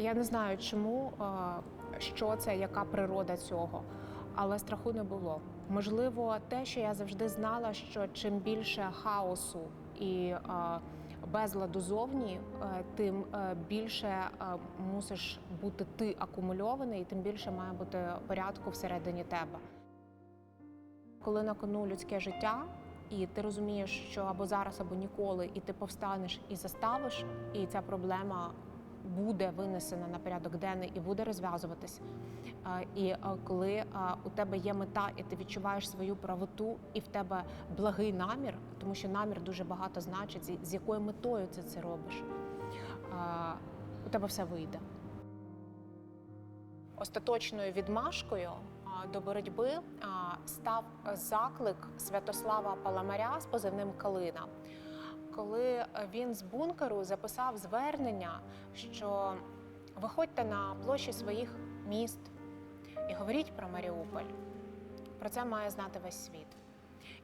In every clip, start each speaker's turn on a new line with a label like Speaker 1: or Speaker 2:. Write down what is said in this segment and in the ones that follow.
Speaker 1: Я не знаю, чому, що це, яка природа цього, але страху не було. Можливо, те, що я завжди знала, що чим більше хаосу і безладу зовні, е, тим е, більше е, мусиш бути ти акумульований, і тим більше має бути порядку всередині тебе. Коли на кону людське життя, і ти розумієш, що або зараз, або ніколи, і ти повстанеш і заставиш, і ця проблема буде винесена на порядок денний і буде розв'язуватись. І коли у тебе є мета, і ти відчуваєш свою правоту, і в тебе благий намір, тому що намір дуже багато значить, з- якою метою ти це робиш, у тебе все вийде. Остаточною відмашкою до боротьби став заклик Святослава Паламаря з позивним Калина, коли він з бункеру записав звернення, що виходьте на площі своїх міст і говоріть про Маріуполь. Про це має знати весь світ.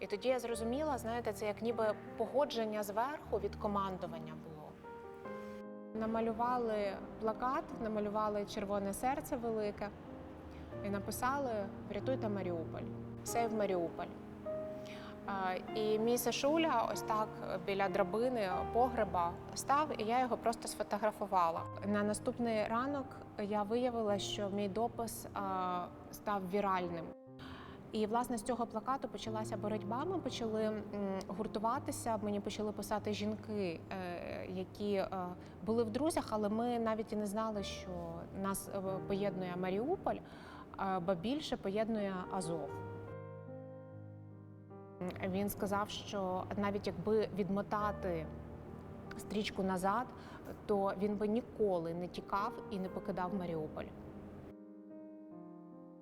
Speaker 1: І тоді я зрозуміла, знаєте, це як ніби погодження зверху від командування було. Намалювали плакат, намалювали червоне серце велике і написали Врятуйте Маріуполь, Сейв Маріуполь. І мій Сашуля ось так біля драбини погреба став, і я його просто сфотографувала. На наступний ранок я виявила, що мій допис став віральним. І власне з цього плакату почалася боротьба. Ми почали гуртуватися. Мені почали писати жінки, е, які е, були в друзях, але ми навіть і не знали, що нас е, поєднує Маріуполь, ба більше поєднує Азов. Він сказав, що навіть якби відмотати стрічку назад, то він би ніколи не тікав і не покидав Маріуполь.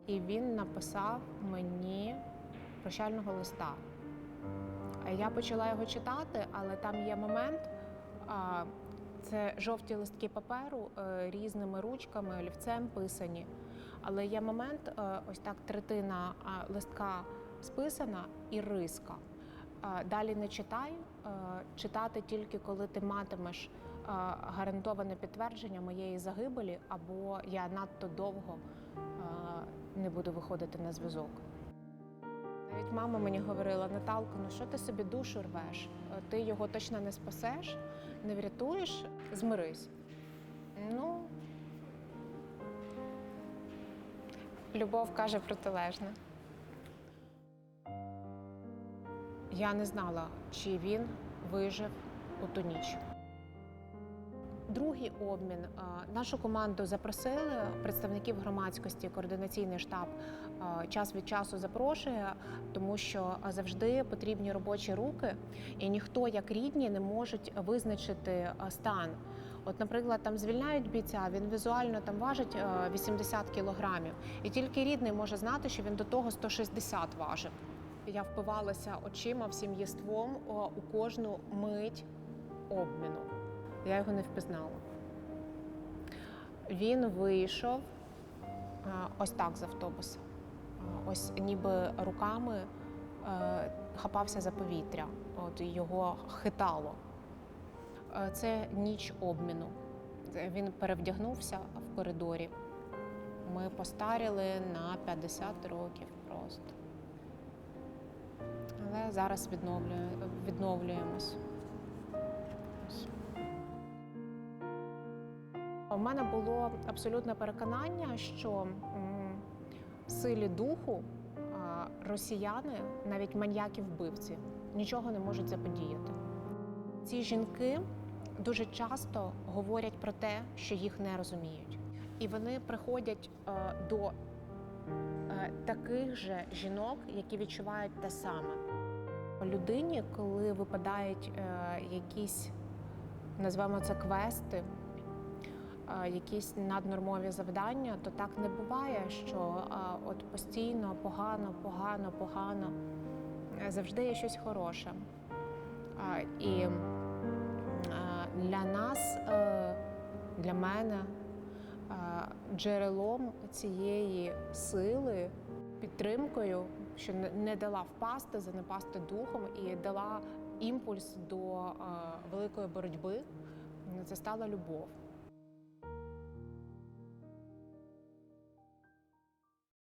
Speaker 1: І він написав мені прощального листа. Я почала його читати, але там є момент. Це жовті листки паперу е, різними ручками, олівцем писані. Але є момент, е, ось так третина листка списана і риска. Далі не читай, читати тільки коли ти матимеш гарантоване підтвердження моєї загибелі, або я надто довго не буду виходити на зв'язок. Навіть мама мені говорила: Наталко, ну що ти собі душу рвеш? Е, Ти його точно не спасеш, не врятуєш, змирись. Ну, любов каже протилежне. Я не знала, чи він вижив у ту ніч. Другий обмін нашу команду запросили представників громадськості. Координаційний штаб час від часу запрошує, тому що завжди потрібні робочі руки, і ніхто, як рідні, не можуть визначити стан. От, наприклад, там звільняють бійця, він візуально там важить е, 80 кілограмів, і тільки рідний може знати, що він до того 160 важив. Я впивалася очима всім єством у кожну мить обміну. Я його не впізнала. Він вийшов е, ось так з автобуса, Е, ось ніби руками е, хапався за повітря, от його хитало. Е, Це ніч обміну. Він перевдягнувся в коридорі. Ми постаріли на 50 років просто. Але зараз відновлює, відновлюємось. У мене було абсолютне переконання, що в силі духу росіяни, навіть маньяки-вбивці, нічого не можуть заподіяти. Ці жінки дуже часто говорять про те, що їх не розуміють. І вони приходять е, до таких же жінок, які відчувають те саме. Людині, коли випадають е, якісь, назвемо це квести, е, якісь наднормові завдання, то так не буває, що е, от постійно погано, погано, погано. Е, Завжди є щось хороше. Е, І е, для нас, е, для мене, е, джерелом цієї сили, підтримкою, що не- дала впасти, занепасти духом і дала імпульс до великої боротьби, це стала любов.